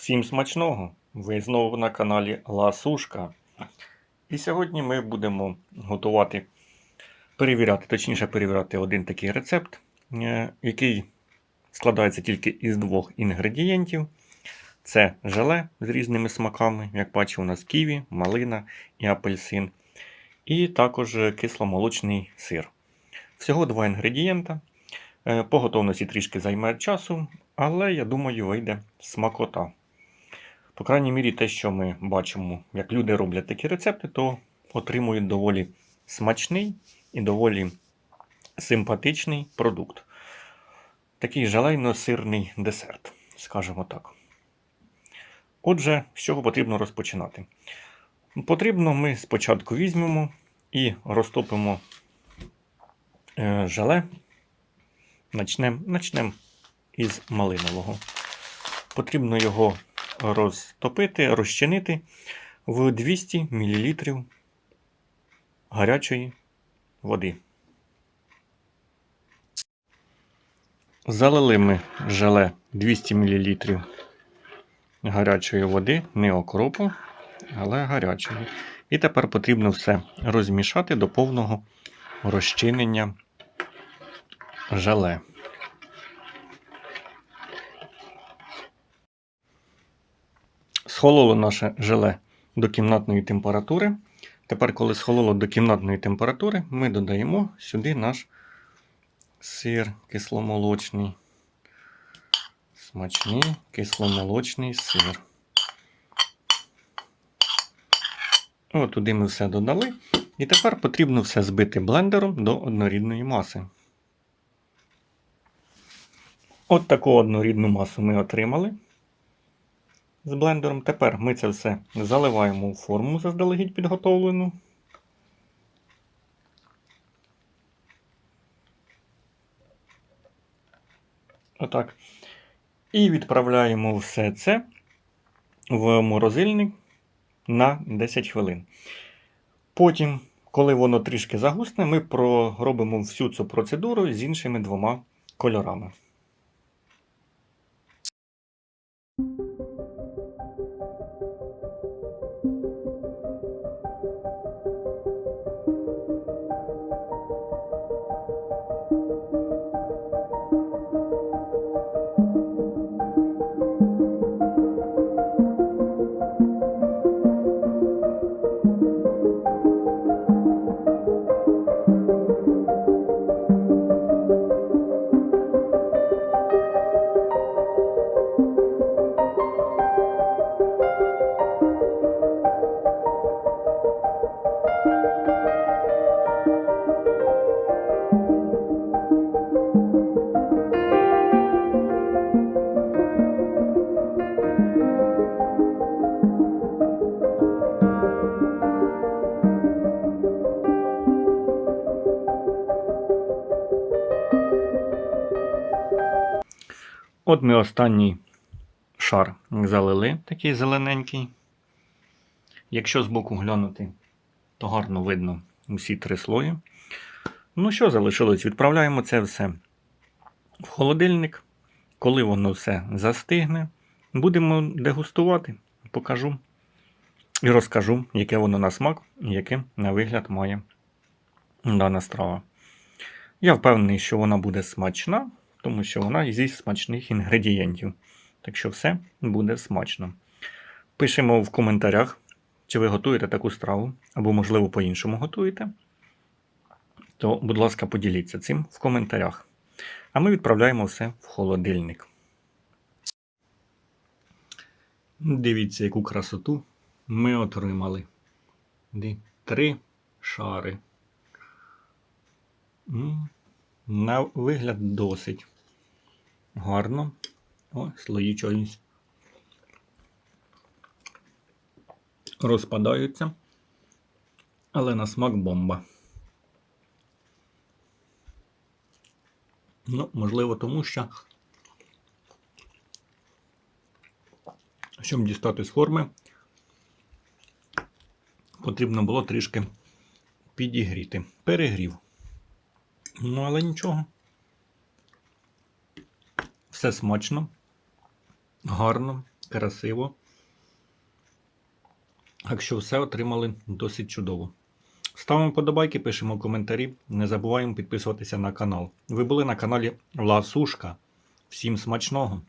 Всім смачного! Ви знову на каналі Ласушка. І сьогодні ми будемо готувати, перевіряти, точніше перевіряти один такий рецепт, е, який складається тільки із двох інгредієнтів. Це желе з різними смаками, як бачимо, у нас ківі, малина і апельсин. І також кисломолочний сир. Всього два інгредієнта. Е, По готовності трішки займе часу, але я думаю, вийде смакота. По крайній мірі, те, що ми бачимо, як люди роблять такі рецепти, то отримують доволі смачний і доволі симпатичний продукт. Такий жалейно-сирний десерт, скажімо так. Отже, з чого потрібно розпочинати? Потрібно ми спочатку візьмемо і розтопимо е, желе. Начнемо начнем із малинового. Потрібно його розтопити, розчинити в 200 мл гарячої води. Залили ми желе 200 мл гарячої води, не окропу, але гарячої. І тепер потрібно все розмішати до повного розчинення желе. Схололо наше желе до кімнатної температури. Тепер, коли схололо до кімнатної температури, ми додаємо сюди наш сир кисломолочний. Смачний кисломолочний сир. От туди ми все додали. І тепер потрібно все збити блендером до однорідної маси. От таку однорідну масу ми отримали з блендером. Тепер ми це все заливаємо у форму заздалегідь підготовлену. Отак. І відправляємо все це в морозильник на 10 хвилин. Потім, коли воно трішки загусне, ми проробимо всю цю процедуру з іншими двома кольорами. От ми останній шар залили, такий зелененький. Якщо збоку глянути, то гарно видно усі три слої. Ну що залишилось? Відправляємо це все в холодильник. Коли воно все застигне, будемо дегустувати, покажу і розкажу, яке воно на смак і яке на вигляд має дана страва. Я впевнений, що вона буде смачна, тому що вона зі смачних інгредієнтів. Так що все буде смачно. Пишемо в коментарях, чи ви готуєте таку страву, або, можливо, по-іншому готуєте. То, будь ласка, поділіться цим в коментарях. А ми відправляємо все в холодильник. Дивіться, яку красоту ми отримали. Три шари. На вигляд досить гарно. О, слої чогось розпадаються. Але на смак бомба. Ну, можливо, тому що, щоб дістати з форми, потрібно було трішки підігріти. Перегрів. Ну, але нічого. Все смачно, гарно, красиво. Так що все отримали досить чудово. Ставимо подобайки, пишемо коментарі. Не забуваємо підписуватися на канал. Ви були на каналі Ласушка. Всім смачного!